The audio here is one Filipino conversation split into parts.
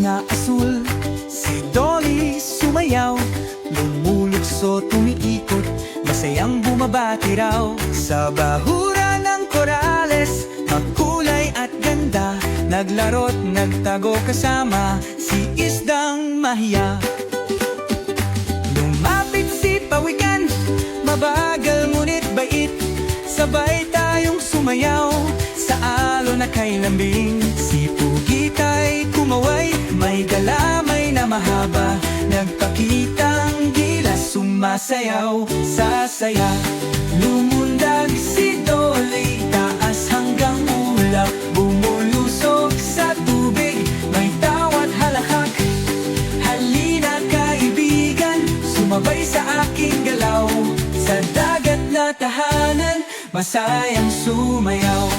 na asul. Si Dolly sumayaw Lumulukso, tumiikot. Masayang bumabati raw. Sa bahura ng Corales Makulay at ganda. Naglaro't nagtago kasama Si Isdang Mahiya. Lumapit si Pawikan Mabagal ngunit bait. Sabay tayong sumayaw sa alon na kay lambing. Si Pugi kumaway May galamay na mahaba. Nagpakitang dila Sumasayaw sa saya Lumundag si Dolly Taas hanggang ulap. Bumulusok sa tubig May tawat halakak. Halina kaibigan, sumabay sa aking galaw. Sa dagat na tahanan, masayang sumayaw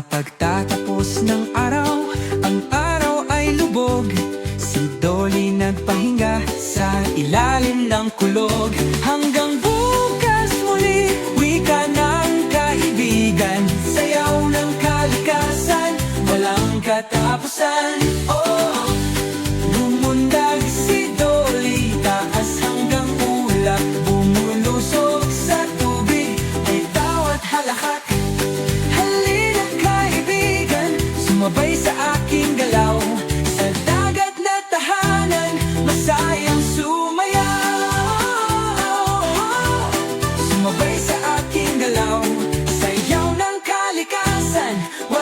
Sa pagtatapos ng araw, ang araw ay lubog. Si Dolly nagpahinga sa ilalim ng kulog. Hanggang bukas muli, wika ng kaibigan. Sayaw ng kalikasan, walang katapusan. Oh. One.